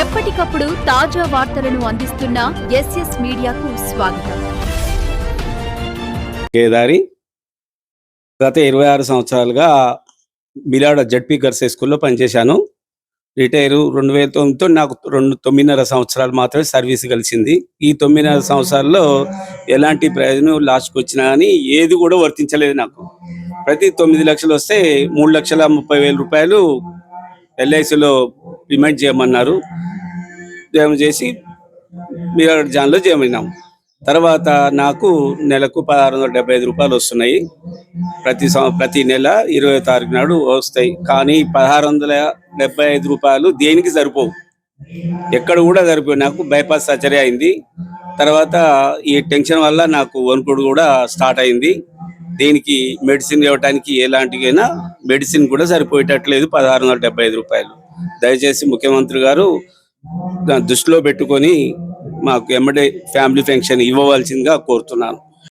ఎప్పటికప్పుడు తాజా వార్తలను అందిస్తున్న ఎస్ఎస్ మీడియాకు స్వాగతం. కేదారి గత ఇరవై ఆరు సంవత్సరాలుగా మిలాడ జడ్పీ గర్ల్స్ హై స్కూల్లో పనిచేశాను. రిటైరు రెండు వేల తొమ్మిదితో నాకు రెండు తొమ్మిదిన్నర సంవత్సరాలు మాత్రమే సర్వీస్ కలిసింది. ఈ తొమ్మిదిన్నర సంవత్సరాల్లో ఎలాంటి ప్రయోజనం లాస్ట్కి వచ్చినా కానీ ఏది కూడా వర్తించలేదు నాకు. ప్రతి తొమ్మిది లక్షలు వస్తే మూడు లక్షల ముప్పై వేల రూపాయలు ఎల్ఐసిలో రిమైండ్ చేయమన్నారు. జమ చేసి మిలాడ జాన్లో చేయమన్నాం తర్వాత నాకు నెలకు పదహారు వందల డెబ్బై ఐదు రూపాయలు వస్తున్నాయి. ప్రతి సం- ప్రతి నెల ఇరవై తారీఖు నాడు వస్తాయి. కానీ పదహారు వందల డెబ్బై ఐదు రూపాయలు దేనికి సరిపోవు? ఎక్కడ కూడా సరిపోయి నాకు బైపాస్ సర్జరీ అయింది. తర్వాత ఈ టెన్షన్ వల్ల నాకు వణుకుడు కూడా స్టార్ట్ అయింది. దీనికి మెడిసిన్ ఇవ్వడానికి ఎలాంటికైనా మెడిసిన్ కూడా సరిపోయేటట్లేదు పదహారు వందల డెబ్బై ఐదు రూపాయలు. దయచేసి ముఖ్యమంత్రి గారు దృష్టిలో పెట్టుకొని మాకు ఎమ్మడే ఫ్యామిలీ ఫంక్షన్ ఇవ్వవలసిందిగా కోరుతున్నాను.